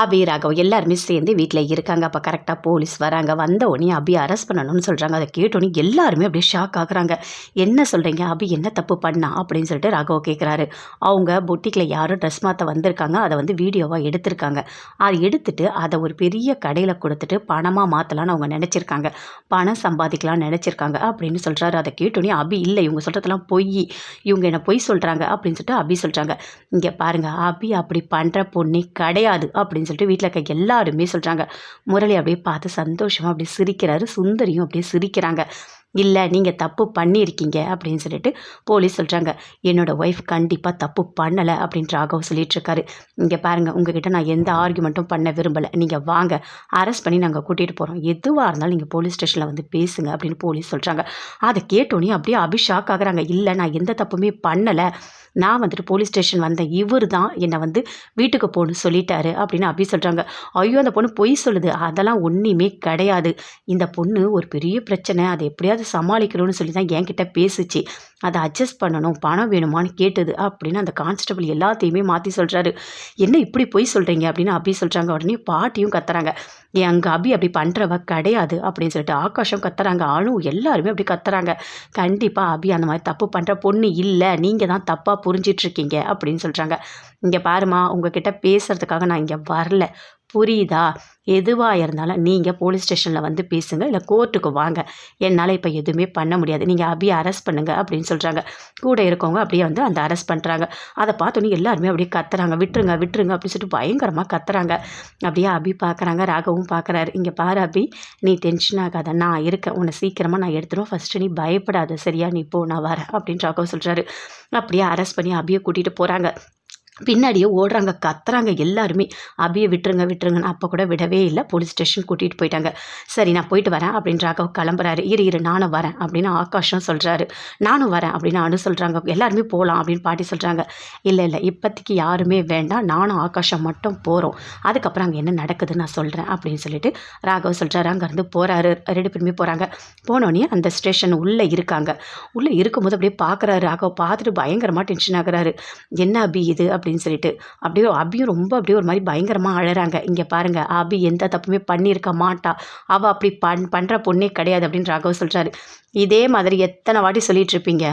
அபி ராகவ் எல்லாருமே சேர்ந்து வீட்டில் இருக்காங்க. அப்போ கரெக்டாக போலீஸ் வராங்க. வந்த உடனே அபி அரெஸ்ட் பண்ணணும்னு சொல்கிறாங்க அதை கேட்டோன்னே எல்லாருமே அப்படியே ஷாக் ஆகுறாங்க. என்ன சொல்கிறீங்க அபி என்ன தப்பு பண்ணா? அப்படின்னு சொல்லிட்டு ராகவ் கேட்குறாரு அவங்க பொட்டிக்கில் யாரும் ட்ரெஸ் மாற்ற வந்திருக்காங்க. அதை வந்து வீடியோவாக எடுத்திருக்காங்க. அதை எடுத்துட்டு அதை ஒரு பெரிய கடையில் கொடுத்துட்டு பணமாக மாற்றலான்னு அவங்க நினச்சிருக்காங்க. பணம் சம்பாதிக்கலாம்னு நினச்சிருக்காங்க. அப்படின்னு சொல்கிறாரு அதை கேட்டோன்னே அபி இல்லை. இவங்க சொல்கிறதெல்லாம் பொய். இவங்க என்ன பொய் சொல்கிறாங்க அப்படின்னு சொல்லிட்டு அபி சொல்கிறாங்க இங்கே பாருங்கள் அபி அப்படி பண்ணுற பொண்ணே கிடையாது. அப்படின்னு சொல்லிட்டு வீட்டில் இருக்க எல்லாருமே சொல்கிறாங்க முரளி அப்படியே பார்த்து சந்தோஷமாக அப்படியே சிரிக்கிறாரு. சுந்தரியும் அப்படியே சிரிக்கிறாங்க. இல்லை நீங்கள் தப்பு பண்ணியிருக்கீங்க அப்படின்னு சொல்லிட்டு போலீஸ் சொல்கிறாங்க என்னோடய ஒய்ஃப் கண்டிப்பாக தப்பு பண்ணலை அப்படின்ற ராகவ் சொல்லிட்டு இங்கே பாருங்கள் உங்ககிட்ட நான் எந்த ஆர்குமெண்ட்டும் பண்ண விரும்பலை. நீங்கள் வாங்க. அரெஸ்ட் பண்ணி நாங்கள் கூட்டிகிட்டு போகிறோம் எதுவாக இருந்தாலும் நீங்கள் போலீஸ் ஸ்டேஷனில் வந்து பேசுங்க அப்படின்னு போலீஸ் சொல்கிறாங்க அதை கேட்டோன்னே அப்படியே அபிஷாக் ஆகுறாங்க. இல்லை நான் எந்த தப்புமே பண்ணலை. நான் வந்துட்டு போலீஸ் ஸ்டேஷன் வந்தேன். இவர் தான் என்னை வந்து வீட்டுக்கு போகணும்னு சொல்லிட்டாரு அப்படின்னு அபி சொல்கிறாங்க ஐயோ அந்த பொண்ணு பொய் சொல்லுது. அதெல்லாம் ஒன்றுமே கிடையாது. இந்த பொண்ணு ஒரு பெரிய பிரச்சனை. அதை எப்படியாவது சமாளிக்கணும்னு சொல்லி தான் என்கிட்ட பேசுச்சு. அதை அட்ஜஸ்ட் பண்ணணும் பணம் வேணுமான்னு கேட்டது அப்படின்னு அந்த கான்ஸ்டபிள் எல்லாத்தையுமே மாற்றி சொல்கிறாரு என்ன இப்படி பொய் சொல்கிறீங்க அப்படின்னு அபி சொல்கிறாங்க உடனே பாட்டியும் கத்துறாங்க. ஏன் அங்கே அபி அப்படி பண்ணுறவ கிடையாது அப்படின்னு சொல்லிட்டு ஆகாஷம் கத்துறாங்க. ஆளும் எல்லாருமே அப்படி கத்துறாங்க. கண்டிப்பாக அபி அந்த மாதிரி தப்பு பண்ணுற பொண்ணு இல்லை. நீங்கள் தான் தப்பாக புரிஞ்சிட்ருக்கீங்க அப்படின்னு சொல்கிறாங்க இங்கே பாருமா உங்ககிட்ட பேசுகிறதுக்காக நான் இங்கே வரல. புரியுதா? எதுவாக இருந்தாலும் நீங்கள் போலீஸ் ஸ்டேஷனில் வந்து பேசுங்க இல்லை கோர்ட்டுக்கு வாங்க. என்னால் இப்போ எதுவுமே பண்ண முடியாது. நீங்கள் அபியை அரெஸ்ட் பண்ணுங்க அப்படின்னு சொல்கிறாங்க கூட இருக்கவங்க அப்படியே வந்து அந்த அரெஸ்ட் பண்ணுறாங்க அதை பார்த்தோன்னே எல்லாருமே அப்படியே கத்துறாங்க. விட்டுருங்க விட்டுருங்க அப்படின்னு சொல்லிட்டு பயங்கரமாக கத்துறாங்க. அப்படியே அபி பார்க்குறாங்க ராகவும் பார்க்குறாரு இங்கே பாரு அபி நீ டென்ஷன் ஆகாத. நான் இருக்கேன். உன்னை சீக்கிரமாக நான் எடுத்துருவேன். ஃபஸ்ட்டு நீ பயப்படாத. சரியா? நீ போ நான் வரேன் அப்படின்னு ராகவ் சொல்கிறாரு அப்படியே அரெஸ்ட் பண்ணி அபியை கூட்டிகிட்டு போகிறாங்க பின்னாடியே ஓடுறாங்க கத்துறாங்க எல்லாருமே. அபியை விட்டுருங்க விட்டுருங்கன்னு அப்போ கூட விடவே இல்லை. போலீஸ் ஸ்டேஷன் கூட்டிகிட்டு போயிட்டாங்க. சரி நான் போயிட்டு வரேன் அப்படின்னு ராகவ் கிளம்புறாரு. இரு இரு நானும் வரேன் அப்படின்னு ஆகாஷம் சொல்கிறாரு நானும் வரேன் அப்படின்னு அனு சொல்கிறாங்க எல்லாருமே போகலாம் அப்படின்னு பாட்டி சொல்கிறாங்க இல்லை இல்லை இப்போதைக்கு யாருமே வேண்டாம். நானும் ஆகாஷம் மட்டும் போகிறோம் அதுக்கப்புறம் அங்கே என்ன நடக்குதுன்னு நான் சொல்கிறேன் அப்படின்னு சொல்லிட்டு ராகவ் சொல்கிறாரு அங்கேருந்து போகிறாரு ரெண்டு பேருமே போகிறாங்க போனோடனே அந்த ஸ்டேஷன் உள்ளே இருக்காங்க. உள்ளே இருக்கும்போது அப்படியே பார்க்குறாரு ராகவ். பார்த்துட்டு பயங்கரமாக டென்ஷன் ஆகுறாரு. என்ன அபி இது? அப்படின்னு சொல்லிட்டு. அப்படியே அபியும் ரொம்ப அப்படியே ஒரு மாதிரி பயங்கரமாக அழகிறாங்க இங்கே பாருங்கள் அபி எந்த தப்புமே பண்ணியிருக்க மாட்டா. அவள் அப்படி பண் பண்ணுற பொண்ணே கிடையாது அப்படின்னு ராகவ் சொல்கிறாரு இதே மாதிரி எத்தனை வாட்டி சொல்லிட்டு இருப்பீங்க?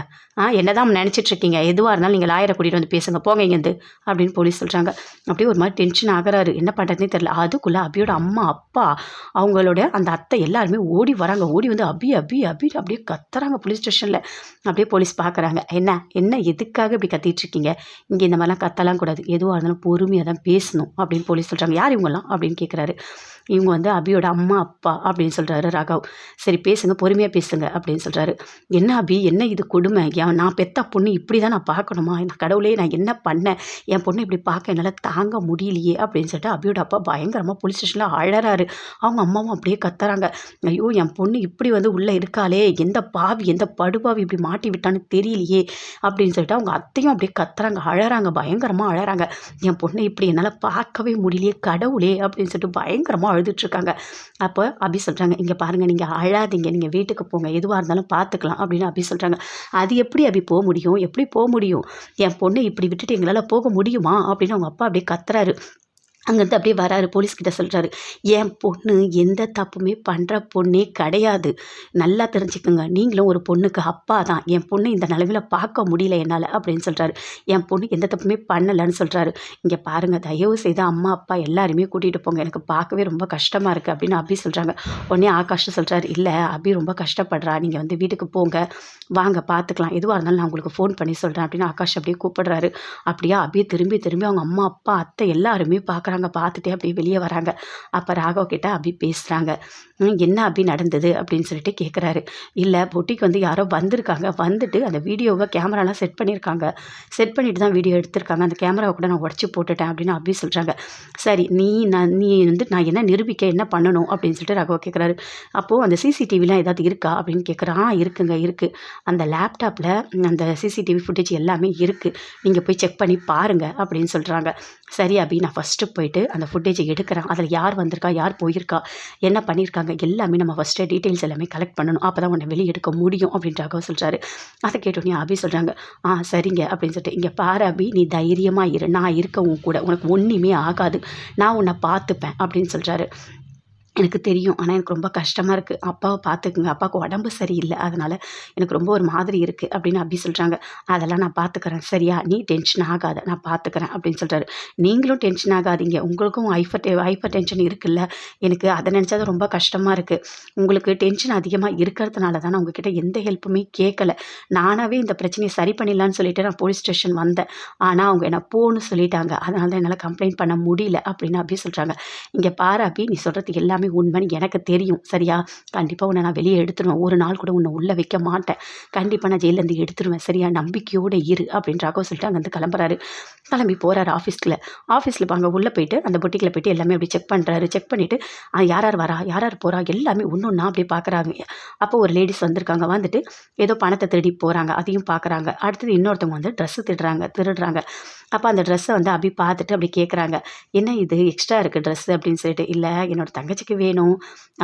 ஆ என்ன தான் நினச்சிட்ருக்கீங்க எதுவாக இருந்தாலும் நீங்கள் லாயரை கூட்டிகிட்டு வந்து பேசுங்க. போங்க இங்கேருந்து அப்படின்னு போலீஸ் சொல்கிறாங்க அப்படியே ஒரு மாதிரி டென்ஷன் ஆகிறாரு. என்ன பண்ணுறதுனே தெரில அதுக்குள்ளே அபியோட அம்மா அப்பா அவங்களோட அந்த அத்தை எல்லாருமே ஓடி வராங்க. ஓடி வந்து அபி அபி அபி அப்படியே கத்துறாங்க போலீஸ் ஸ்டேஷனில் அப்படியே போலீஸ் பார்க்குறாங்க என்ன என்ன எதுக்காக இப்படி கத்திட்டு இருக்கீங்க? இங்கே இந்த மாதிரிலாம் கத்த கூடாது. எதுவாக இருந்தாலும் பொறுமையாக தான் பேசணும் அப்படின்னு போலீஸ் சொல்கிறாங்க யார் இவங்கெல்லாம் அப்படின்னு கேட்குறாரு இவங்க வந்து அபியோட அம்மா அப்பா அப்படின்னு சொல்கிறாரு ராகவ். சரி பேசுங்க பொறுமையாக பேசுங்க அப்படின்னு சொல்கிறாரு என்ன அபி? என்ன இது கொடுமை? என் நான் பெத்த பொண்ணு இப்படி தான் நான் பார்க்கணுமா? நான் கடவுளே நான் என்ன பண்ணேன்? என் பொண்ணு இப்படி பார்க்க என்னால் தாங்க முடியலையே அப்படின்னு சொல்லிட்டு அபியோட அப்பா பயங்கரமாக போலீஸ் ஸ்டேஷனில் அழறாரு. அவங்க அம்மாவும் அப்படியே கத்துறாங்க. ஐயோ என் பொண்ணு இப்படி வந்து உள்ளே இருக்காளே எந்த பாவி எந்த படுபாவி இப்படி மாட்டி விட்டான்னு தெரியலையே அப்படின்னு சொல்லிட்டு அவங்க அத்தையும் அப்படியே கத்துறாங்க அழறாங்க பயங்கரமாக அழறாங்க. என் பொண்ணை இப்படி என்னால் பார்க்கவே முடியலையே கடவுளே அப்படின்னு சொல்லிட்டு பயங்கரமாக அழுதுட்ருக்காங்க அப்போ அபி சொல்கிறாங்க இங்கே பாருங்கள் நீங்கள் அழாதீங்க. நீங்கள் வீட்டுக்கு போங்க. எதுவாக இருந்தாலும் பார்த்துக்கலாம் அப்படின்னு அபி சொல்கிறாங்க அது எப்படி அபி போக முடியும்? எப்படி போக முடியும்? என் பொண்ணு இப்படி விட்டுட்டு எங்களால் போக முடியுமா? அப்படின்னு அவங்க அப்பா அப்படியே கத்துறாரு. அங்கேருந்து அப்படியே வராரு போலீஸ்கிட்ட சொல்கிறாரு என் பொண்ணு எந்த தப்புமே பண்ணுற பொண்ணே கிடையாது. நல்லா தெரிஞ்சுக்கோங்க. நீங்களும் ஒரு பொண்ணுக்கு அப்பா தான். என் பொண்ணு இந்த நிலவில் பார்க்க முடியல என்னால் அப்படின்னு சொல்கிறாரு என் பொண்ணு எந்த தப்புமே பண்ணலைன்னு சொல்கிறாரு இங்கே பாருங்கள் தயவு செய்து அம்மா அப்பா எல்லாருமே கூட்டிகிட்டு போங்க. எனக்கு பார்க்கவே ரொம்ப கஷ்டமாக இருக்குது அப்படின்னு அபி சொல்கிறாங்க உடனே ஆகாஷ் சொல்கிறாரு இல்லை அபி ரொம்ப கஷ்டப்படுறா. நீங்கள் வந்து வீட்டுக்கு போங்க. வாங்க பார்த்துக்கலாம் எதுவாக இருந்தாலும் நான் உங்களுக்கு ஃபோன் பண்ணி சொல்கிறேன் அப்படின்னு ஆகாஷ் அப்படியே கூப்பிடுறாரு. அப்படியே அப்படியே திரும்பி திரும்பி அவங்க அம்மா அப்பா அத்தை எல்லாருமே பார்க்குறாங்க பார்த்துட்டே அப்படியே வெளியே வராங்க. அப்போ ராகவ் கிட்ட அபி பேசுகிறாங்க என்ன அபி நடந்தது அப்படின்னு சொல்லிட்டு கேட்குறாரு இல்லை பொட்டிக்கு வந்து யாரோ வந்திருக்காங்க. வந்துட்டு அந்த வீடியோவை கேமராலாம் செட் பண்ணியிருக்காங்க செட் பண்ணிட்டு தான் வீடியோ எடுத்திருக்காங்க. அந்த கேமராவை கூட நான் உடச்சி போட்டுட்டேன் அப்படின்னு அபி சொல்கிறாங்க சரி நீ நான் நீ வந்து நான் என்ன நிரூபிக்க என்ன பண்ணணும் அப்படின்னு சொல்லிட்டு ராகவ் கேட்குறாரு அப்போது அந்த சிசிடிவிலாம் ஏதாவது இருக்கா அப்படின்னு கேட்குறான் இருக்குங்க இருக்குது அந்த லேப்டாப்பில் அந்த சிசிடிவி ஃபுட்டேஜ் எல்லாமே இருக்குது நீங்கள் போய் செக் பண்ணி பாருங்கள் அப்படின்னு சொல்கிறாங்க சரி அபி நான் ஃபஸ்ட்டு போய் போயிட்டு அந்த ஃபுட்டேஜை எடுக்கிறான். அதில் யார் வந்திருக்கா? யார் போயிருக்கா? என்ன பண்ணியிருக்காங்க எல்லாமே நம்ம ஃபஸ்ட்டு டீட்டெயில்ஸ் எல்லாமே கலெக்ட் பண்ணணும். அப்போ தான் உன்னை வெளியே எடுக்க முடியும் அப்படின்றாக சொல்கிறாரு அதை கேட்டோடனே அபி சொல்கிறாங்க ஆ சரிங்க அப்படின்னு சொல்லிட்டு இங்கே பாரு அபி நீ தைரியமாக இரு. நான் இருக்கவும் கூட. உனக்கு ஒன்றுமே ஆகாது. நான் உன்னை பார்த்துப்பேன் அப்படின்னு சொல்கிறாரு எனக்கு தெரியும். ஆனால் எனக்கு ரொம்ப கஷ்டமாக இருக்குது அப்பாவை பார்த்துக்குங்க அப்பாவுக்கு உடம்பு சரியில்லை. அதனால் எனக்கு ரொம்ப ஒரு மாதிரி இருக்குது அப்படின்னு அப்படி சொல்கிறாங்க அதெல்லாம் நான் பார்த்துக்கிறேன் சரியா? நீ டென்ஷன் ஆகாத. நான் பார்த்துக்கிறேன் அப்படின்னு சொல்கிறாரு நீங்களும் டென்ஷன் ஆகாதீங்க. உங்களுக்கும் ஹைஃபர் ஹைப்பர் டென்ஷன் இருக்குல்ல. எனக்கு அதை நினச்சா தான் ரொம்ப கஷ்டமாக இருக்குது உங்களுக்கு டென்ஷன் அதிகமாக இருக்கிறதுனால தான் நான் உங்ககிட்ட எந்த ஹெல்ப்புமே கேட்கல நானாகவே இந்த பிரச்சனையை சரி பண்ணிடலான்னு சொல்லிட்டு நான் போலீஸ் ஸ்டேஷன் வந்தேன். ஆனால் அவங்க என்ன போன்னு சொல்லிட்டாங்க. அதனால தான் என்னால் கம்ப்ளைண்ட் பண்ண முடியல அப்படின்னு அப்படி சொல்கிறாங்க இங்கே பாரு அப்படி நீ சொல்கிறது எல்லாமே உண்மைன்னு எனக்கு தெரியும். சரியா? கண்டிப்பாக உன்னை நான் வெளியே எடுத்துருவேன். ஒரு நாள் கூட உன்னை உள்ளே வைக்க மாட்டேன். கண்டிப்பாக நான் ஜெயிலேருந்து எடுத்துருவேன். சரியா? நம்பிக்கையோடு இரு அப்படின்னு ராகவ் சொல்லிட்டு அங்கேருந்து கிளம்புறாரு. கிளம்பி போகிறாரு ஆஃபீஸ்க்குள்ள ஆஃபீஸில் அங்கே உள்ளே போயிட்டு அந்த பொட்டிக்கில் போயிட்டு எல்லாமே அப்படி செக் பண்ணுறாரு செக் பண்ணிவிட்டு யார் யார் வரா? யார் யார் போகிறா எல்லாமே ஒன்று ஒன்றா அப்படி பார்க்குறாங்க அப்போ ஒரு லேடிஸ் வந்திருக்காங்க. வந்துட்டு ஏதோ பணத்தை திருடி போகிறாங்க அதையும் பார்க்குறாங்க அடுத்தது இன்னொருத்தவங்க வந்து ட்ரெஸ்ஸு திருடுறாங்க திருடுறாங்க. அப்போ அந்த ட்ரெஸ்ஸை வந்து அப்படி பார்த்துட்டு அப்படி கேட்குறாங்க என்ன இது? எக்ஸ்ட்ரா இருக்குது ட்ரெஸ்ஸு அப்படின்னு சொல்லிட்டு இல்லை என்னோட தங்கச்சிக்கு வேணும்.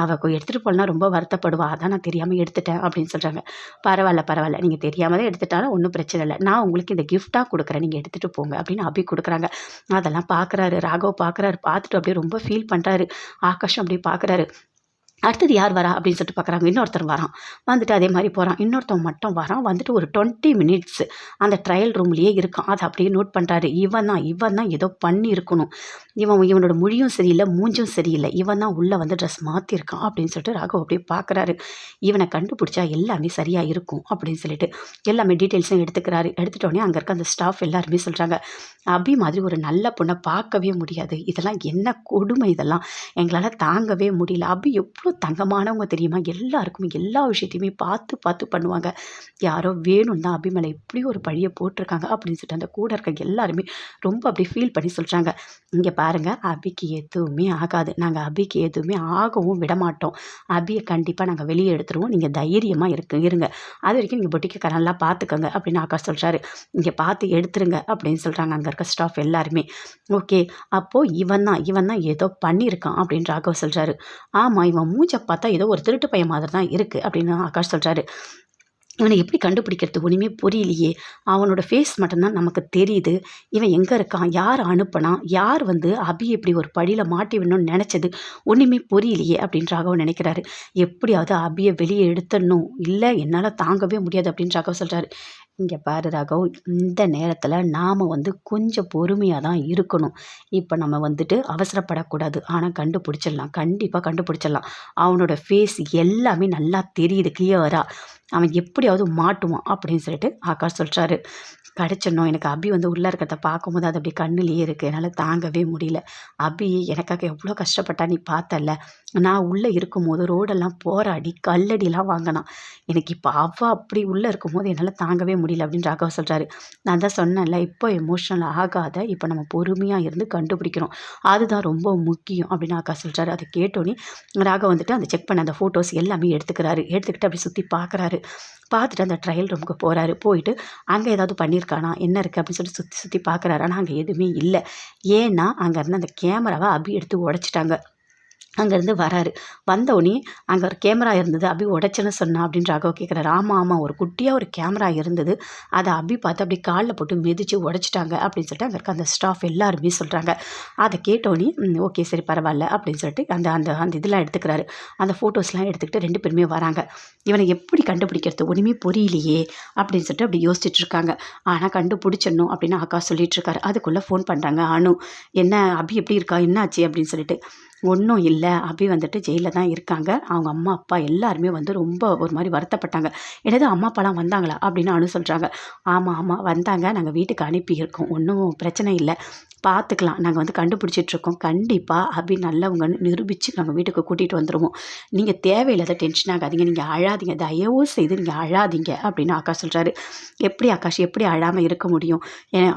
அவள் எடுத்துகிட்டு போனால் ரொம்ப வருத்தப்படுவா. அதான் நான் தெரியாமல் எடுத்துட்டேன். அப்படின்னு சொல்கிறாங்க பரவாயில்ல பரவாயில்ல. நீங்கள் தெரியாமல் தான் எடுத்துட்டாலும் ஒன்றும் பிரச்சனை இல்லை. நான் உங்களுக்கு இந்த கிஃப்ட்டாக கொடுக்குறேன். நீங்கள் எடுத்துகிட்டு போங்க. அப்படின்னு அபி கொடுக்குறாங்க. அதெல்லாம் பார்க்குறாரு ராகவ் பார்க்குறாரு பார்த்துட்டு அப்படியே ரொம்ப ஃபீல் பண்ணுறாரு ஆகாஷம் அப்படியே பார்க்குறாரு அடுத்தது யார் வரா அப்படின்னு சொல்லிட்டு பார்க்குறாங்க. இன்னொருத்தர் வரான். வந்துட்டு அதே மாதிரி போகிறான் இன்னொருத்தவன் மட்டும் வரான். வந்துட்டு ஒரு டுவெண்ட்டி மினிட்ஸ் அந்த ட்ரையல் ரூம்லேயே இருக்கான். அதை அப்படியே நோட் பண்ணுறாரு இவன் தான் இவன் தான் ஏதோ பண்ணி இருக்கணும் இவன் இவனோட மொழியும் சரியில்லை மூஞ்சும் சரியில்லை. இவன் தான் உள்ளே வந்து ட்ரெஸ் மாற்றிருக்கான் அப்படின்னு சொல்லிட்டு ராகவ் அப்படியே பார்க்குறாரு. இவனை கண்டுபிடிச்சா எல்லாமே சரியாக இருக்கும் அப்படின்னு சொல்லிட்டு எல்லாமே டீட்டெயில்ஸும் எடுத்துக்கிறாரு. எடுத்துட்டோடனே அங்கே இருக்க அந்த ஸ்டாஃப் எல்லாருமே சொல்கிறாங்க அபி மாதிரி ஒரு நல்ல பொண்ணை பார்க்கவே முடியாது. இதெல்லாம் என்ன கொடுமை இதெல்லாம். எங்களால் தாங்கவே முடியல. அபி எவ்வளோ எவ்வளோ தங்கமானவங்க தெரியுமா? எல்லாருக்குமே எல்லா விஷயத்தையுமே பார்த்து பார்த்து பண்ணுவாங்க. யாரோ வேணும்னா தான் எப்படி ஒரு பழியை போட்டிருக்காங்க அப்படின்னு சொல்லிட்டு அந்த கூட இருக்க எல்லாருமே ரொம்ப அப்படி ஃபீல் பண்ணி சொல்கிறாங்க இங்கே பாருங்கள் அபிக்கு எதுவுமே ஆகாது. நாங்கள் அபிக்கு எதுவுமே ஆகவும் விட மாட்டோம் அபியை கண்டிப்பாக நாங்கள் வெளியே எடுத்துருவோம். நீங்கள் தைரியமாக இருக்கு இருங்க. அது வரைக்கும் நீங்கள் பொட்டிக்க நல்லா பார்த்துக்கோங்க அப்படின்னு ஆகாஷ் சொல்கிறாரு இங்கே பார்த்து எடுத்துருங்க அப்படின்னு சொல்கிறாங்க அங்கே இருக்க ஸ்டாஃப் எல்லாருமே. ஓகே அப்போது இவன் தான் இவன் தான் ஏதோ பண்ணியிருக்கான் அப்படின்னு ராகவ் சொல்கிறாரு ஆமாம் இவன் மூஞ்சை பார்த்தா ஏதோ ஒரு திருட்டு பையன் மாதிரி தான் இருக்குது அப்படின்னு ஆகாஷ் சொல்கிறாரு இவனை எப்படி கண்டுபிடிக்கிறது ஒன்றுமே புரியலையே. அவனோட ஃபேஸ் மட்டும்தான் நமக்கு தெரியுது. இவன் எங்கே இருக்கான்? யார் அனுப்பினான் யார் வந்து அபி இப்படி ஒரு படியில் மாட்டி விடணும்னு நினச்சது? ஒன்றுமே புரியலையே அப்படின்றாகவும் நினைக்கிறாரு. எப்படியாவது அபியை வெளியே எடுத்துடணும். இல்லை என்னால் தாங்கவே முடியாது அப்படின்றாகவும் சொல்கிறாரு இங்கே பாரு ராகவ் இந்த நேரத்தில் நாம் வந்து கொஞ்சம் பொறுமையாக தான் இருக்கணும். இப்போ நம்ம வந்துட்டு அவசரப்படக்கூடாது. ஆனால் கண்டுபிடிச்சிடலாம். கண்டிப்பாக கண்டுபிடிச்சிடலாம். அவனோட ஃபேஸ் எல்லாமே நல்லா தெரியுது கிளியராக அவன் எப்படியாவது மாட்டுவான் அப்படின்னு சொல்லிட்டு ஆகாஷ் சொல்கிறாரு கிடச்சிடணும். எனக்கு அபி வந்து உள்ளே இருக்கிறத பார்க்கும்போது அது அப்படி கண்ணுலேயே இருக்குது என்னால் தாங்கவே முடியல. அபி எனக்காக எவ்வளோ கஷ்டப்பட்டா நீ பார்த்தல நான் உள்ளே இருக்கும்போது ரோடெல்லாம் போராடி கல்லடிலாம் வாங்கினான். எனக்கு இப்போ அவள் அப்படி உள்ளே இருக்கும்போது என்னால் தாங்கவே முடியல அப்படின்னு ராகவ சொல்கிறாரு நான் தான் சொன்னேன்ல இப்போ எமோஷனல் ஆகாத இப்போ நம்ம பொறுமையாக இருந்து கண்டுபிடிக்கிறோம். அதுதான் ரொம்ப முக்கியம் அப்படின்னு அக்கா சொல்கிறாரு அதை கேட்டோன்னே ராகவ் வந்துட்டு அந்த செக் பண்ண அந்த ஃபோட்டோஸ் எல்லாமே எடுத்துக்கிறாரு. எடுத்துக்கிட்டு அப்படி சுற்றி பார்க்குறாரு. பார்த்துட்டு அந்த ட்ரையல் ரூமுக்கு போகிறாரு போயிட்டு அங்கே ஏதாவது பண்ணியிருக்கானா என்ன இருக்குது அப்படின்னு சொல்லி சுற்றி சுற்றி பார்க்குறாரு. ஆனால் அங்கே எதுவுமே இல்லை. ஏன்னா அங்கேருந்து அந்த கேமராவை அபி எடுத்து உடச்சிட்டாங்க. அங்கேருந்து வராரு. வந்தோடனே அங்கே ஒரு கேமரா இருந்தது. அபி உடச்சேன்னு சொன்னா அப்படின்னு ராகவ் கேட்குறாரு ஆமாம் ஆமாம் ஒரு குட்டியாக ஒரு கேமரா இருந்தது. அதை அபி பார்த்து அப்படி காலில் போட்டு மிதித்து உடச்சிட்டாங்க அப்படின்னு சொல்லிட்டு அங்கே இருக்க அந்த ஸ்டாஃப் எல்லாருமே சொல்கிறாங்க அதை கேட்டோடனே ஓகே சரி பரவாயில்ல அப்படின்னு சொல்லிட்டு அந்த அந்த அந்த இதெல்லாம் எடுத்துக்கிறாரு. அந்த ஃபோட்டோஸ்லாம் எடுத்துக்கிட்டு ரெண்டு பேருமே வராங்க. இவனை எப்படி கண்டுபிடிக்கிறது? ஒன்றுமே புரியலையே அப்படின்னு சொல்லிட்டு அப்படி யோசிச்சுட்டு இருக்காங்க. ஆனால் கண்டுபிடிச்சிடணும் அப்படின்னு அக்கா சொல்லிட்டு இருக்காரு. அதுக்குள்ளே ஃபோன் பண்ணுறாங்க அனு என்ன அபி எப்படி இருக்கா? என்னாச்சு? அப்படின்னு சொல்லிட்டு ஒன்றும் இல்லை. அபி வந்துட்டு ஜெயிலில் தான் இருக்காங்க. அவங்க அம்மா அப்பா எல்லாருமே வந்து ரொம்ப ஒரு மாதிரி வருத்தப்பட்டாங்க. என்னது அம்மா அப்பாலாம் வந்தாங்களா? அப்படின்னு அனு சொல்கிறாங்க ஆமாம் ஆமாம் வந்தாங்க. நாங்கள் வீட்டுக்கு அனுப்பியிருக்கோம். ஒன்றும் பிரச்சனை இல்லை. பார்த்துக்கலாம் நாங்கள் வந்து கண்டுபிடிச்சிட்ருக்கோம் கண்டிப்பாக அபி நல்லவங்கன்னு நிரூபித்து நாங்கள் வீட்டுக்கு கூட்டிகிட்டு வந்துடுவோம் நீங்கள் தேவையில்லாத டென்ஷன் ஆகாதீங்க நீங்கள் அழாதீங்க. தயவு செய்து நீங்கள் அழாதீங்க அப்படின்னு ஆகாஷ் சொல்கிறாரு எப்படி ஆகாஷ்? எப்படி அழாமல் இருக்க முடியும்?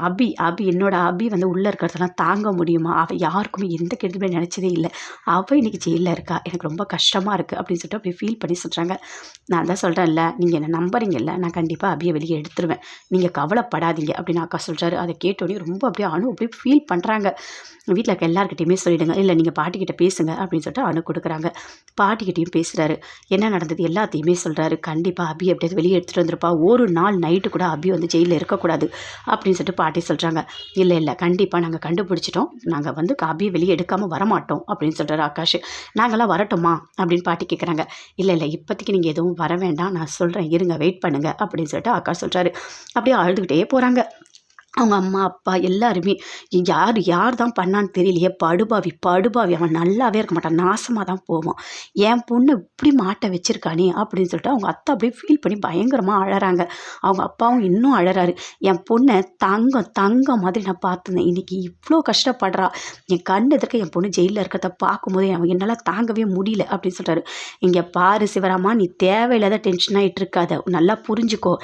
அபி அபி என்னோட அபி வந்து உள்ளே இருக்கிறதெல்லாம் தாங்க முடியுமா? அவள் யாருக்குமே எந்த கெடுதலுமே நினச்சதே இல்லை. அவள் இன்றைக்கி ஜெயிலில் இருக்கா? எனக்கு ரொம்ப கஷ்டமாக இருக்குது அப்படின்னு சொல்லிட்டு அப்படி ஃபீல் பண்ணி சொல்கிறாங்க நான் தான் சொல்கிறேன்ல நீங்கள் என்ன நம்புறீங்கல்ல நான் கண்டிப்பாக அபியை வெளியே எடுத்துருவேன். நீங்கள் கவலைப்படாதீங்க அப்படின்னு அக்கா சொல்கிறாரு அதை கேட்டோடனே ரொம்ப அப்படியே அணு அப்படியே ஃபீல் பண்ணுறாங்க வீட்டில் இருக்க எல்லாருக்கிட்டையுமே சொல்லிவிடுங்க இல்லை நீங்கள் பாட்டிக்கிட்ட பேசுங்க அப்படின்னு சொல்லிட்டு அணு கொடுக்குறாங்க. பாட்டிக்கிட்டையும் பேசுகிறாரு என்ன நடந்தது எல்லாத்தையுமே சொல்கிறாரு கண்டிப்பாக அபி அப்படியே வெளியே எடுத்துகிட்டு வந்திருப்பா. ஒரு நாள் நைட்டு கூட அபி வந்து ஜெயிலில் இருக்கக்கூடாது அப்படின்னு சொல்லிட்டு பாட்டி சொல்கிறாங்க இல்லை இல்லை கண்டிப்பாக நாங்கள் கண்டுபிடிச்சிட்டோம். நாங்கள் வந்து அபியை வெளியே எடுக்காமல் வரமாட்டோம் அப்படின்னு சொல்கிறாரு பிரகாஷ் நாங்களாம் வரட்டுமா அப்படின்னு பாட்டி கேட்குறாங்க இல்லை இல்லை இப்போதைக்கு நீங்கள் எதுவும் வர வேண்டாம். நான் சொல்கிறேன் இருங்க வெயிட் பண்ணுங்க அப்படின்னு சொல்லிட்டு ஆகாஷ் சொல்கிறாரு அப்படியே அழுதுகிட்டே போகிறாங்க அவங்க அம்மா அப்பா எல்லாருமே யார் யார் தான் பண்ணான்னு தெரியலையே படுபாவி படுபாவி அவன் நல்லாவே இருக்க மாட்டான் நாசமாக தான் போவான். என் பொண்ணு இப்படி மாட்டை வச்சுருக்கானே அப்படின்னு சொல்லிட்டு அவங்க அத்தை அப்படியே ஃபீல் பண்ணி பயங்கரமாக அழறாங்க. அவங்க அப்பாவும் இன்னும் அழறாரு. என் பொண்ணை தங்கம் தங்கம் மாதிரி நான் பார்த்துருந்தேன். இன்றைக்கி இவ்வளோ கஷ்டப்படுறா. என் கண் எதிர்க்க என் பொண்ணு ஜெயிலில் இருக்கிறத பார்க்கும்போது அவன் என்னால் தாங்கவே முடியல அப்படின்னு சொல்கிறாரு இங்கே பாரு சிவராமா நீ தேவையில்லாத டென்ஷன் ஆகிட்டு இருக்காத நல்லா புரிஞ்சுக்கோ.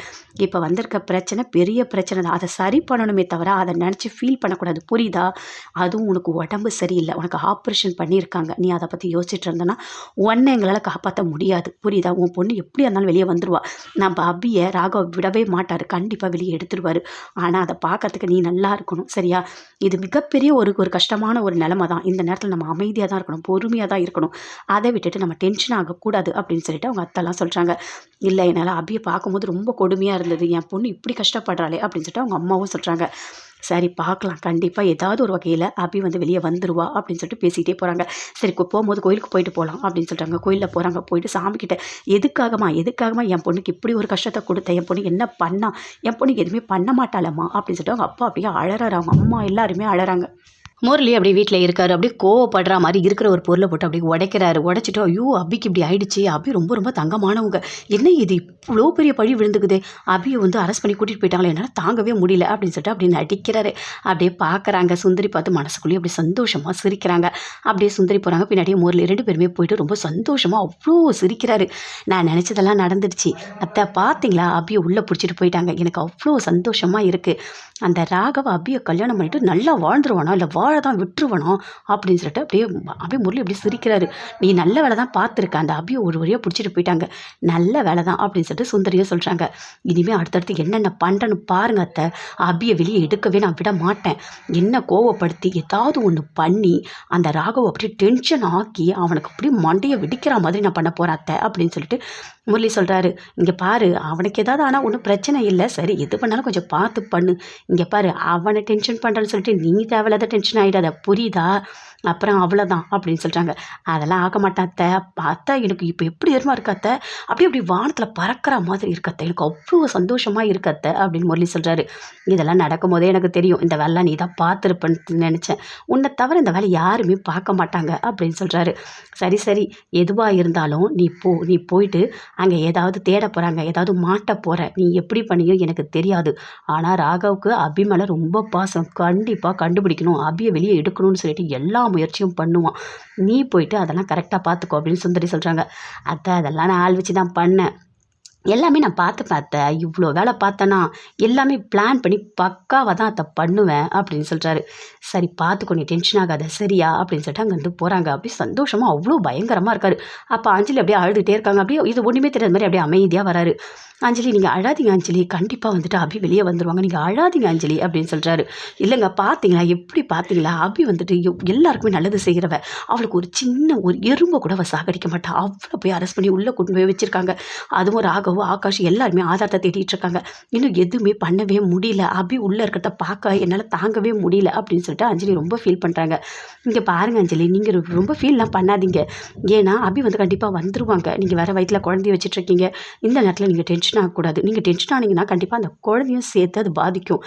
இப்போ வந்திருக்க பிரச்சனை பெரிய பிரச்சனை தான். அதை சரி பண்ணணுமே தவிர அதை நினச்சி ஃபீல் பண்ணக்கூடாது. புரியுதா? அதுவும் உனக்கு உடம்பு சரியில்லை. உனக்கு ஆப்ரேஷன் பண்ணியிருக்காங்க. நீ அதை பற்றி யோசிச்சுட்டு இருந்தேன்னா உன்னை எங்களால் காப்பாற்ற முடியாது. புரியுதா? உன் பொண்ணு எப்படி இருந்தாலும் வெளியே வந்துடுவா நம்ம அபியை ராகவ் விடவே மாட்டார். கண்டிப்பாக வெளியே எடுத்துருவார். ஆனால் அதை பார்க்கறதுக்கு நீ நல்லா இருக்கணும் சரியா? இது மிகப்பெரிய ஒரு ஒரு கஷ்டமான ஒரு நிலமை தான். இந்த நேரத்தில் நம்ம அமைதியாக தான் இருக்கணும் பொறுமையாக தான் இருக்கணும். அதை விட்டுட்டு நம்ம டென்ஷன் ஆகக்கூடாது அப்படின்னு சொல்லிட்டு அவங்க அத்தெல்லாம் சொல்கிறாங்க இல்லை என்னால் அபியை பார்க்கும்போது ரொம்ப கொடுமையாக இருந்தது. என் பொண்ணு இப்படி கஷ்டப்படுறாளே அப்படின்னு சொல்லிட்டு அவங்க அம்மாவும் சொல்கிறாங்க சரி பார்க்கலாம். கண்டிப்பாக ஏதாவது ஒரு வகையில் அபி வந்து வெளியே வந்துடுவா அப்படின்னு சொல்லிட்டு பேசிக்கிட்டே போகிறாங்க சரி போகும்போது கோயிலுக்கு போயிட்டு போகலாம் அப்படின்னு சொல்கிறாங்க கோயிலில் போகிறாங்க போயிட்டு சாமிக்கிட்ட எதுக்காகமா எதுக்காகமா என் பொண்ணுக்கு இப்படி ஒரு கஷ்டத்தை கொடுத்த? என் பொண்ணு என்ன பண்ணா? என் பொண்ணுக்கு எதுவுமே பண்ண மாட்டாளம்மா? அப்படின்னு சொல்லிட்டு அவங்க அப்பா அப்படியே அழறாரு. அவங்க அம்மா எல்லாருமே அழறாங்க. முரளி அப்படியே வீட்டில் இருக்காரு. அப்படியே கோவப்படுற மாதிரி இருக்கிற ஒரு பொருளை போட்டு அப்படியே உடைக்கிறாரு. உடைச்சிட்டு ஐயோ அபிக்கு இப்படி ஆயிடுச்சு. அபி ரொம்ப ரொம்ப தங்கமானவங்க. என்ன இது? இவ்வளோ பெரிய பழி விழுந்துக்குது. அபியை வந்து அரெஸ்ட் பண்ணி கூட்டிகிட்டு போயிட்டாங்களே. என்னால் தாங்கவே முடியல. அப்படின்னு சொல்லிட்டு அப்படியே நடிக்கிறாரு. அப்படியே பார்க்குறாங்க சுந்தரி பார்த்து மனசுக்குள்ளேயே அப்படியே சந்தோஷமாக சிரிக்கிறாங்க. அப்படியே சுந்தரி போகிறாங்க பின்னாடியே முரளி ரெண்டு பேருமே போயிட்டு ரொம்ப சந்தோஷமாக அவ்வளோ சிரிக்கிறாரு. நான் நினச்சதெல்லாம் நடந்துடுச்சு. அத்தை பார்த்தீங்களா அபியை உள்ளே பிடிச்சிட்டு போயிட்டாங்க. எனக்கு அவ்வளோ சந்தோஷமாக இருக்குது அந்த ராகவ அபியை கல்யாணம் பண்ணிட்டு நல்லா வாழ்ந்துருவானோ? இல்லை வா தான் விட்டுருவணும் அப்படின்னு சொல்லிட்டு அப்படியே அப்படியே முரளி அப்படியே சிரிக்கிறாரு. நீ நல்ல வேலை தான் பார்த்துருக்க. அந்த அபியை ஒரு வழியாக பிடிச்சிட்டு போயிட்டாங்க. நல்ல வேலை தான் அப்படின்னு சொல்லிட்டு சுந்தரியை சொல்கிறாங்க இனிமேல் அடுத்தடுத்து என்னென்ன பண்ணுறேன்னு பாருங்க அத்தை. அபியை வெளியே எடுக்கவே நான் விட மாட்டேன். என்ன கோவப்படுத்தி ஏதாவது ஒன்று பண்ணி அந்த ராகவை அப்படியே டென்ஷன் ஆக்கி அவனுக்கு அப்படியே மண்டையை வெடிக்கிற மாதிரி நான் பண்ண போகிறேன் அத்தை அப்படின்னு சொல்லிட்டு முரளி சொல்கிறாரு இங்கே பாரு அவனுக்கு ஏதாவது ஆனால் ஒன்றும் பிரச்சனை இல்லை. சரி எது பண்ணாலும் கொஞ்சம் பார்த்து பண்ணு. இங்கே பாரு அவனை டென்ஷன் பண்ணுறேன்னு சொல்லிட்டு நீ தேவையில்லாத டென்ஷன் ஆகிடாத புரியுதா? அப்புறம் அவ்வளோதான் அப்படின்னு சொல்கிறாங்க அதெல்லாம் ஆக மாட்டாத்த அத்தை. அத்தை எனக்கு இப்போ எப்படி எருமா இருக்காத்த அப்படியே அப்படி வானத்தில் பறக்கிற மாதிரி இருக்கத்த எனக்கு அவ்வளோ சந்தோஷமாக இருக்கத்த அப்படின்னு முரளி சொல்கிறாரு இதெல்லாம் நடக்கும்போதே எனக்கு தெரியும். இந்த வேலை நீ தான் பார்த்துருப்பேன்னு நினச்சேன். உன்னை தவிர இந்த வேலை யாருமே பார்க்க மாட்டாங்க அப்படின்னு சொல்கிறாரு சரி சரி. எதுவாக இருந்தாலும் நீ போ நீ போயிட்டு அங்கே ஏதாவது தேட போகிறாங்க ஏதாவது மாட்ட போகிற நீ எப்படி பண்ணியோ எனக்கு தெரியாது. ஆனால் ராகவுக்கு அபி மேலே ரொம்ப பாசம். கண்டிப்பாக கண்டுபிடிக்கணும். அபியை வெளியே எடுக்கணும்னு சொல்லிட்டு எல்லா முயற்சியும் பண்ணுவான். நீ போயிட்டு அதெல்லாம் கரெக்டாக பார்த்துக்கோ அப்படின்னு சுந்தரி சொல்கிறாங்க அத்தை அதெல்லாம் நான் ஆள் வச்சு தான் பண்ணேன். எல்லாமே நான் பார்த்து பார்த்தேன் இவ்வளோ வேலை பார்த்தேன்னா எல்லாமே பிளான் பண்ணி பக்காவாக தான் அதை பண்ணுவேன் அப்படின்னு சொல்கிறாரு சரி பார்த்துக்கோ நீ டென்ஷன் ஆகாத. சரியா? அப்படின்னு சொல்லிட்டு அங்கேருந்து போகிறாங்க அப்படியே சந்தோஷமாக அவ்வளோ பயங்கரமாக இருக்காரு. அப்போ அஞ்சலி அப்படியே அழுதுகிட்டே இருக்காங்க. அப்படியே இது ஒன்றுமே தெரியாத மாதிரி அப்படியே அமைதியாக வராரு. அஞ்சலி நீங்கள் அழாதீங்க அஞ்சலி. கண்டிப்பாக வந்துட்டு அபி வெளியே வந்துடுவாங்க நீங்கள் அழாதீங்க அஞ்சலி அப்படின்னு சொல்கிறாரு இல்லைங்க பார்த்தீங்களா எப்படி பார்த்தீங்களா அபி வந்துட்டு எல்லாருக்குமே நல்லது செய்கிறவ அவளுக்கு ஒரு சின்ன ஒரு எறும்பை கூட அவள் சாகடிக்க மாட்டா. அவ்வளோ போய் அரெஸ்ட் பண்ணி உள்ளே கொண்டு போய் வச்சுருக்காங்க. அதுவும் ராகவும் ஆகாஷ் எல்லாருமே ஆதாரத்தை தேடிட்டு இருக்காங்க. இன்னும் எதுவுமே பண்ணவே முடியல. அபி உள்ளே இருக்கிறத பார்க்க என்னால் தாங்கவே முடியல அப்படின்னு சொல்லிட்டு அஞ்சலி ரொம்ப ஃபீல் பண்ணுறாங்க இங்கே பாருங்க அஞ்சலி நீங்கள் ரொம்ப ஃபீல்லாம் பண்ணாதீங்க. ஏன்னா அபி வந்து கண்டிப்பாக வந்துருவாங்க. நீங்கள் வேறு வயிற்றில் குழந்தைய வச்சுட்டு இருக்கீங்க. இந்த நேரத்தில் நீங்கள் டென்ஷன் ஆகக்கூடாது. நீங்கள் டென்ஷன் ஆனீங்கன்னா கண்டிப்பாக அந்த குழந்தையும் சேர்த்து அது பாதிக்கும்.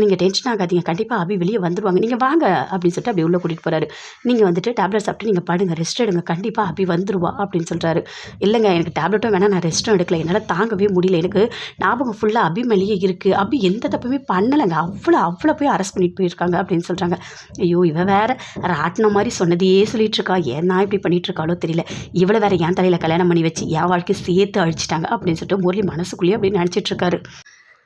நீங்கள் டென்ஷன் ஆகாதீங்க. கண்டிப்பாக அபி வெளியே வந்துடுவாங்க நீங்கள் வாங்க அப்படின்னு சொல்லிட்டு அப்படி உள்ளே கூட்டிகிட்டு போகிறாரு நீங்கள் வந்துட்டு டேப்லெட் சாப்பிட்டு நீங்கள் படுங்க. ரெஸ்ட் எடுங்க. கண்டிப்பாக அபி வந்துடுவா அப்படின்னு சொல்கிறாரு இல்லைங்க எனக்கு டேப்லெட்டும் வேணால் நான் ரெஸ்ட்டும் எடுக்கல. என்னால் தாங்கவே முடியல. எனக்கு ஞாபகம் ஃபுல்லாக அபி மேலேயே இருக்குது அபி எந்த தப்புமே பண்ணலைங்க. அவ்வளோ அவ்வளோ போய் அரெஸ்ட் பண்ணிட்டு போயிருக்காங்க அப்படின்னு சொல்கிறாங்க ஐயோ இவ வேற ராட்டின மாதிரி சொன்னதையே சொல்லிட்டு இருக்கா. ஏன் நான் இப்படி பண்ணிட்டு இருக்காளோ தெரியல. இவ்வளோ வேற என் தலையில் கல்யாணம் பண்ணி வச்சு என் வாழ்க்கை சேர்த்து அழிச்சிட்டாங்க அப்படின்னு சொல்லிட்டு முரளி மனசுக்குள்ளேயே அப்படி நினச்சிட்ருக்காரு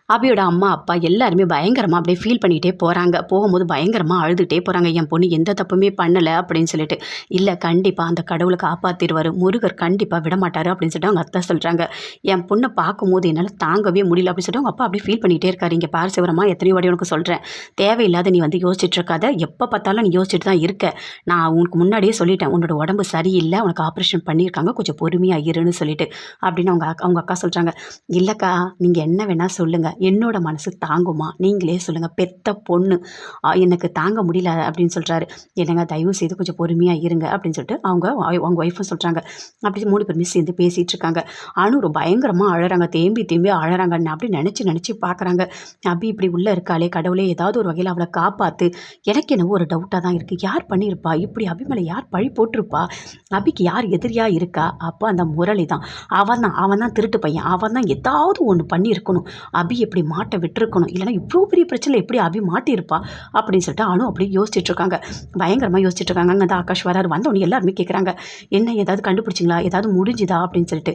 அபியோட அம்மா அப்பா எல்லாருமே பயங்கரமாக அப்படியே ஃபீல் பண்ணிகிட்டே போகிறாங்க போகும்போது பயங்கரமாக அழுதுகிட்டே போகிறாங்க என் பொண்ணு எந்த தப்புமே பண்ணலை அப்படின்னு சொல்லிட்டு. இல்லை கண்டிப்பாக அந்த கடவுளை காப்பாற்றிடுவார் முருகர் கண்டிப்பாக விடமாட்டார் அப்படின்னு சொல்லிட்டு அவங்க அத்தை சொல்கிறாங்க என் பொண்ணை பார்க்கும்போது என்னால் தாங்கவே முடியல அப்படின்னு சொல்லிட்டு அவங்க அப்பா அப்படியே ஃபீல் பண்ணிகிட்டே இருக்காரு. இங்கே பார் எத்தனை வாடி உனக்கு சொல்கிறேன் தேவையில்லாத நீ வந்து யோசிச்சுட்டு இருக்காத. எப்போ பார்த்தாலும் நீ யோசிச்சுட்டு தான் இருக்க. நான் உனக்கு முன்னாடியே சொல்லிட்டேன். உன்னோட உடம்பு சரியில்லை. உனக்கு ஆப்ரேஷன் பண்ணியிருக்காங்க. கொஞ்சம் பொறுமையாக இருன்னு சொல்லிட்டு அப்படின்னு அவங்க அக்கா- அவங்க அக்கா சொல்கிறாங்க இல்லைக்கா நீங்கள் என்ன வேணால் சொல்லுங்கள் என்னோட மனசு தாங்குமா? நீங்களே சொல்லுங்கள் பெத்த பொண்ணு. எனக்கு தாங்க முடியல அப்படின்னு சொல்கிறாரு என்னங்க தயவு செய்து கொஞ்சம் பொறுமையாக இருங்க அப்படின்னு சொல்லிட்டு அவங்க அவங்க ஒய்ஃபும் சொல்கிறாங்க அப்படி மூணு பேருமே சேர்ந்து பேசிகிட்டு இருக்காங்க. அனு ஒரு பயங்கரமாக அழகிறாங்க தேம்பி தேம்பி அழகிறாங்கன்னு அப்படி நினச்சி நினச்சி பார்க்குறாங்க அபி இப்படி உள்ளே இருக்காளே கடவுளே ஏதாவது ஒரு வகையில் அவளை காப்பாற்று எனக்கு என்னவோ ஒரு டவுட்டாக தான் இருக்குது யார் பண்ணியிருப்பா இப்படி அபி மேலே யார் பழி போட்டிருப்பா? அபிக்கு யார் எதிரியாக இருக்கா? அப்போ அந்த முரளி தான் அவன் தான் அவன் தான் திருட்டு பையன். அவன் தான் ஏதாவது ஒன்று பண்ணியிருக்கணும். அபி எப்படி மாட்டை விட்டுருக்கணும்? இல்லைனா இவ்வளோ பெரிய பிரச்சனை எப்படி அபி மாட்டியிருப்பா? அப்படின்னு சொல்லிட்டு அனு அப்படி யோசிச்சுட்ருக்காங்க. பயங்கரமாக யோசிச்சிட்டுருக்காங்க அங்கே ஆகாஷ் வராரு. வந்தவொடனே எல்லாருமே கேட்குறாங்க என்ன ஏதாவது கண்டுபிடிச்சிங்களா? ஏதாவது முடிஞ்சுதா? அப்படின்னு சொல்லிட்டு.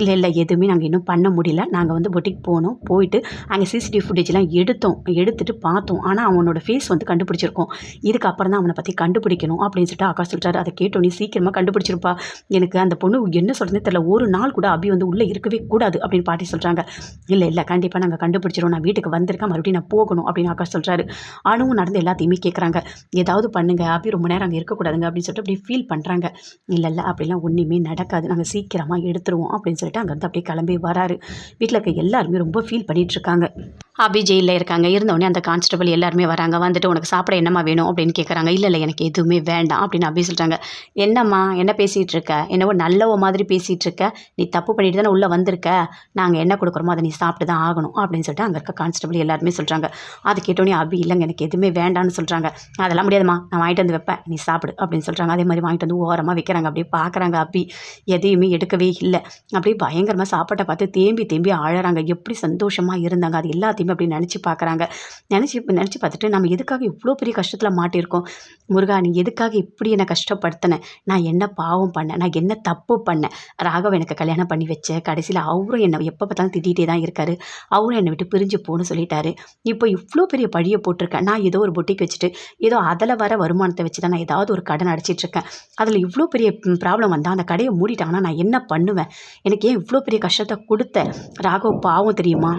இல்லை இல்லை எதுவுமே நாங்கள் இன்னும் பண்ண முடியல. நாங்கள் வந்து பொட்டிக்கு போனோம். போயிட்டு அங்கே சிசிடிவி ஃபுட்டேஜ்லாம் எடுத்தோம். எடுத்துட்டு பார்த்தோம். ஆனால் அவனோட ஃபேஸ் வந்து கண்டுபிடிச்சிருக்கோம். இதுக்கப்புறம் தான் அவனை பற்றி கண்டுபிடிக்கணும். அப்படின்னு சொல்லிட்டு ஆகாஷ் சொல்லிட்டாரு. அதை கேட்டோன்னே சீக்கிரமாக கண்டுபிடிச்சிருப்பா. எனக்கு அந்த பொண்ணு என்ன சொல்கிறதுன்னு தெரியல. ஒரு நாள் கூட அபி வந்து உள்ளே இருக்கவே கூடாது. அப்படின்னு பாட்டி சொல்கிறாங்க இல்லை இல்லை கண்டிப்பாக நாங்கள் கண்டுபிடிச்சிரும். நான் வீட்டுக்கு வந்திருக்கேன். மறுபடியும் நான் போகணும் அப்படின்னு ஆகாஷ் சொல்கிறாரு அணுவும் நடந்து எல்லாத்தையுமே கேட்குறாங்க ஏதாவது பண்ணுங்க. அப்படி ரொம்ப நேரம் அங்கே இருக்கக்கூடாதுங்க அப்படின்னு சொல்லிட்டு அப்படி ஃபீல் பண்ணுறாங்க இல்லை இல்லை அப்படிலாம் ஒன்றுமே நடக்காது. நாங்கள் சீக்கிரமாக எடுத்துருவோம் அப்படின்னு சொல்லிட்டு அங்கேருந்து அப்படியே கிளம்பி வராரு. வீட்டில் இருக்க எல்லாருமே ரொம்ப ஃபீல் பண்ணிகிட்ருக்காங்க இருக்காங்க. அபி ஜெயிலில் இருக்காங்க. இருந்தவொடனே அந்த கான்ஸ்டபிள் எல்லாருமே வராங்க. வந்துட்டு உனக்கு சாப்பிட என்னம்மா வேணும்? அப்படின்னு கேட்குறாங்க இல்லை இல்லை எனக்கு எதுவுமே வேண்டாம். அப்படின்னு அபி சொல்கிறாங்க என்னம்மா? என்ன பேசிகிட்டு இருக்க? என்னவோ நல்லவோ மாதிரி பேசிகிட்டு இருக்க. நீ தப்பு பண்ணிட்டு தானே உள்ளே வந்திருக்க. நாங்கள் என்ன கொடுக்குறோமோ அதை நீ சாப்பிட்டு தான் ஆகணும். அப்படின்னு அப்படின்னு சொல்லிட்டு அங்கே இருக்க கான்ஸ்டபிள் எல்லாருமே சொல்கிறாங்க அது கேட்டோன்னே அபி இல்லைங்க எனக்கு எதுவுமே வேண்டாம்னு சொல்கிறாங்க அதெல்லாம் முடியாதும்மா. நான் வாங்கிட்டு வந்து வைப்பேன். நீ சாப்பிடு அப்படின்னு சொல்கிறாங்க அதே மாதிரி வாங்கிட்டு வந்து ஓரமாக வைக்கிறாங்க. அப்படியே பார்க்குறாங்க அபி எதையுமே எடுக்கவே இல்லை. அப்படியே பயங்கரமாக சாப்பாட்டை பார்த்து தேம்பி தேம்பி ஆழறாங்க. எப்படி சந்தோஷமாக இருந்தாங்க. அது எல்லாத்தையுமே அப்படி நினச்சி பார்க்குறாங்க நினச்சி நினச்சி பார்த்துட்டு நம்ம எதுக்காக இவ்வளோ பெரிய கஷ்டத்தில் மாட்டியிருக்கோம்? முருகா நீ எதுக்காக இப்படி என்னை கஷ்டப்படுத்தின? நான் என்ன பாவம் பண்ணேன் நான் என்ன தப்பு பண்ணேன் ராகவ எனக்கு கல்யாணம் பண்ணி வச்சேன் கடைசியில் அவரும் என்னை எப்போ பார்த்தாலும் திட்டிகிட்டே தான் இருக்காரு. அவரும் என்னை விட்டு பிரிஞ்சு போன்னு சொல்லிட்டாரு. இப்போ இவ்வளோ பெரிய பழியை போட்டிருக்கேன். நான் ஏதோ ஒரு பொட்டிக்கு வச்சுட்டு ஏதோ அதில் வர வருமானத்தை வச்சு தான் நான் ஏதாவது ஒரு கடன் அடிச்சிட்டு இருக்கேன். அதில் இவ்வளோ பெரிய ப்ராப்ளம் வந்தால் அந்த கடையை மூடிட்டாங்கன்னா நான் என்ன பண்ணுவேன்? எனக்கு ஏன் இவ்வளோ பெரிய கஷ்டத்தை கொடுத்த ராகவ் பாவம் தெரியுமா?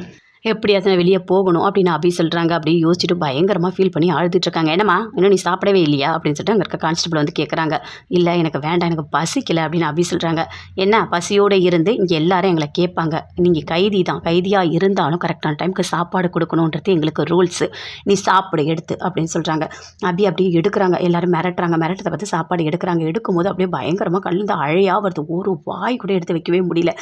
எப்படியாவது நான் வெளியே போகணும் அப்படின்னு அபி சொல்கிறாங்க அப்படின்னு யோசிச்சுட்டு பயங்கரமாக ஃபீல் பண்ணி அழுதுட்டுருக்காங்க என்னம்மா இன்னும் நீ சாப்பிடவே இல்லையா? அப்படின்னு சொல்லிட்டு அங்கே இருக்க கான்ஸ்டபிள் வந்து கேட்குறாங்க இல்லை எனக்கு வேண்டாம் எனக்கு பசிக்கலை அப்படின்னு அபி சொல்கிறாங்க என்ன பசியோடு இருந்து இங்கே எல்லாரும் எங்களை கேட்பாங்க. நீங்கள் கைதி தான் கைதியாக இருந்தாலும் கரெக்டான டைமுக்கு சாப்பாடு கொடுக்கணுன்றது எங்களுக்கு ரூல்ஸு நீ சாப்பிடு எடுத்து அப்படின்னு சொல்கிறாங்க அபி அப்படியே எடுக்கிறாங்க. எல்லோரும் மிரட்டுறாங்க. மிரட்டத்தை பார்த்து சாப்பாடு எடுக்கிறாங்க. எடுக்கும்போது அப்படியே பயங்கரமாக கலந்து அழையாக வருது. ஒரு வாய் கூட எடுத்து வைக்கவே முடியல.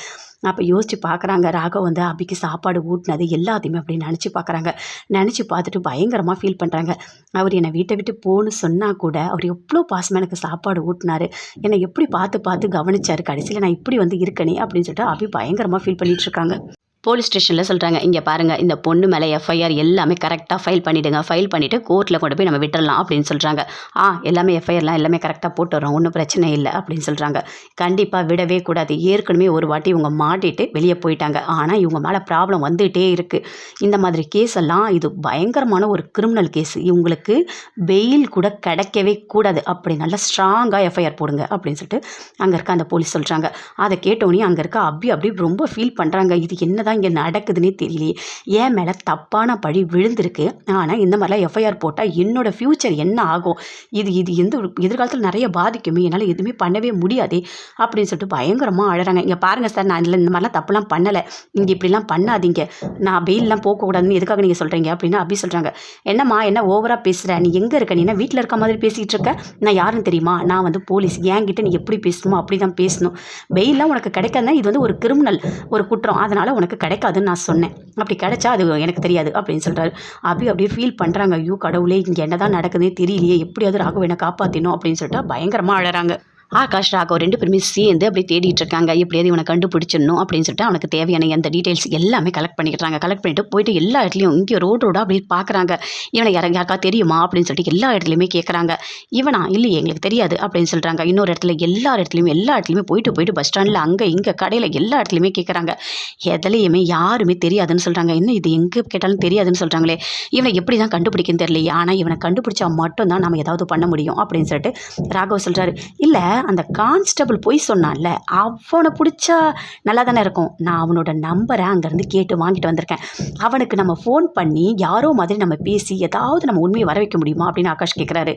அப்போ யோசித்து பார்க்குறாங்க ராகவ் வந்து அபிக்கு சாப்பாடு ஊட்டினது எல்லாத்தையுமே அப்படி நினச்சி பார்க்குறாங்க நினச்சி பார்த்துட்டு பயங்கரமாக ஃபீல் பண்ணுறாங்க அவர் என்னை வீட்டை விட்டு போன்னு சொன்னால் கூட அவர் எவ்வளோ பாசமாக எனக்கு சாப்பாடு ஊட்டினாரு. என்னை எப்படி பார்த்து பார்த்து கவனிச்சார். கடைசியில் நான் இப்படி வந்து இருக்கனே அப்படின்னு சொல்லிட்டு அபி பயங்கரமாக ஃபீல் பண்ணிகிட்ருக்காங்க போலீஸ் ஸ்டேஷனில் சொல்கிறாங்க இங்கே பாருங்கள் இந்த பொண்ணு மேலே எஃப்ஐஆர் எல்லாமே கரெக்டாக ஃபைல் பண்ணிவிடுங்க ஃபைல் பண்ணிவிட்டு கோர்ட்டில் கொண்டு போய் நம்ம விட்டுடலாம் அப்படின்னு சொல்கிறாங்க ஆ எல்லாமே எஃப்ஐஆர்லாம் எல்லாமே கரெக்டாக போட்டுறோம் ஒன்றும் பிரச்சனை இல்லை அப்படின்னு சொல்கிறாங்க கண்டிப்பாக விடவே கூடாது. ஏற்கனவே ஒரு வாட்டி இவங்க மாட்டிட்டு வெளியே போயிட்டாங்க. ஆனால் இவங்க மேலே ப்ராப்ளம் வந்துகிட்டே இருக்குது இந்த மாதிரி கேஸ் எல்லாம் இது பயங்கரமான ஒரு கிரிமினல் கேஸ் இவங்களுக்கு பெயில் கூட கிடைக்கவே கூடாது. அப்படி நல்லா ஸ்ட்ராங்காக எஃப்ஐஆர் போடுங்க அப்படின்னு சொல்லிட்டு அங்கே இருக்க அந்த போலீஸ் சொல்கிறாங்க அதை கேட்டோன்னே அங்கே இருக்க அப்படி அப்படி ரொம்ப ஃபீல் பண்ணுறாங்க இது என்ன தான் இங்கே நடக்குதுன்னே தெரியலையே. ஏன் மேலே தப்பான பழி விழுந்திருக்கு. ஆனால் இந்த மாதிரிலாம் எஃப்ஐஆர் போட்டால் என்னோடய ஃப்யூச்சர் என்ன ஆகும்? இது இது எந்த ஒரு எதிர்காலத்தில் நிறைய பாதிக்குமே. என்னால் எதுவுமே பண்ணவே முடியாதே. அப்படின்னு சொல்லிட்டு பயங்கரமாக அழகிறாங்க இங்கே பாருங்கள் சார் நான் இல்லை இந்த மாதிரிலாம் தப்புலாம் பண்ணலை. நீங்கள் இப்படிலாம் பண்ணாதீங்க. நான் பெயிலெலாம் போகக்கூடாதுன்னு எதுக்காக நீங்கள் சொல்கிறீங்க அப்படின்னு அப்படி சொல்கிறாங்க என்னம்மா என்ன ஓவராக பேசுகிற நீ எங்கே இருக்க? நீ என்ன வீட்டில் இருக்க மாதிரி பேசிகிட்டு இருக்க? நான் யாருன்னு தெரியுமா? நான் வந்து போலீஸ். என்கிட்ட நீ எப்படி பேசணுமோ அப்படி தான் பேசணும். பெயிலாம் உனக்கு கிடைக்காதுன்னா இது வந்து ஒரு கிரிமினல் ஒரு குற்றம். அதனால் உனக்கு கிடைக்காதுன்னு நான் சொன்னேன். அப்படி கிடைச்சா அது எனக்கு தெரியாது அப்படின்னு சொல்கிறாரு அபி அப்படியே ஃபீல் பண்ணுறாங்க ஐயோ கடவுளே இங்கே என்ன தான் நடக்குதுன்னு தெரியலையே. எப்படியாவது ராகவனை காப்பாற்றினோம் அப்படின்னு சொல்லிட்டு பயங்கரமாக அழறாங்க. ஆகாஷ் ராகவ் ரெண்டு பேருமே சேர்ந்து அப்படியே தேடிட்டு இருக்காங்க. எப்படியாவது இவனை கண்டுபிடிச்சிடணும் அப்படின்னு சொல்லிட்டு அவனுக்கு தேவையான எந்த டீட்டெயில்ஸ் எல்லாமே கலெக்ட் பண்ணிக்கிறாங்க. கலெக்ட் பண்ணிட்டு போயிட்டு எல்லா இடத்துலையும் இங்கே ரோடு ரோடாக அப்படி பார்க்குறாங்க. இவனை யாரும் யாருக்கா தெரியுமா அப்படின்னு சொல்லிட்டு எல்லா இடத்துலையுமே கேட்குறாங்க இவனா? இல்லை எங்களுக்கு தெரியாது அப்படின்னு சொல்கிறாங்க இன்னொரு இடத்துல எல்லா இடத்துலையுமே எல்லா இடத்துலையுமே போயிட்டு போயிட்டு பஸ் ஸ்டாண்டில் அங்கே இங்கே கடையில் எல்லா இடத்துலையுமே கேட்குறாங்க எதுலையுமே யாருமே தெரியாதுன்னு சொல்கிறாங்க என்ன இது எங்கே கேட்டாலும் தெரியாதுன்னு சொல்கிறாங்களே இவனை எப்படி தான் கண்டுபிடிக்குன்னு தெரியலையே. ஆனால் இவனை கண்டுபிடிச்சா மட்டும்தான் நம்ம ஏதாவது பண்ண முடியும் அப்படின்னு சொல்லிட்டு ராகவ் சொல்கிறாரு இல்லை அந்த கான்ஸ்டபிள் போய் சொன்னான்ல அவனை பிடிச்சா நல்லா தானே இருக்கும். நான் அவனோட நம்பரை அங்கேருந்து கேட்டு வாங்கிட்டு வந்திருக்கேன். அவனுக்கு நம்ம ஃபோன் பண்ணி யாரோ மாதிரி நம்ம பேசி ஏதாவது நம்ம உண்மையை வர வைக்க முடியுமா அப்படின்னு ஆகாஷ் கேட்குறாரு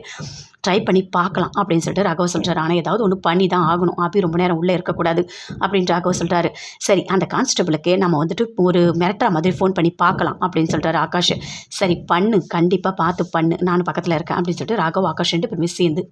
ட்ரை பண்ணி பார்க்கலாம் அப்படின்னு சொல்லிட்டு ராகவ சொல்கிறார் ஆனால் ஏதாவது ஒன்று பண்ணி தான் ஆகணும். அப்படி ரொம்ப நேரம் உள்ளே இருக்கக்கூடாது அப்படின்னு ராகவ சொல்கிறாரு சரி அந்த கான்ஸ்டபிளுக்கு நம்ம வந்துட்டு ஒரு மிரட்டுற மாதிரி ஃபோன் பண்ணி பார்க்கலாம் அப்படின்னு சொல்கிறாரு ஆகாஷ். சரி பண்ணு. கண்டிப்பாக பார்த்து பண்ணு. நான் பக்கத்தில் இருக்கேன் அப்படின்னு சொல்லிட்டு ராகவ் ஆகாஷ் ரெண்டு பேருமே சேர்ந்து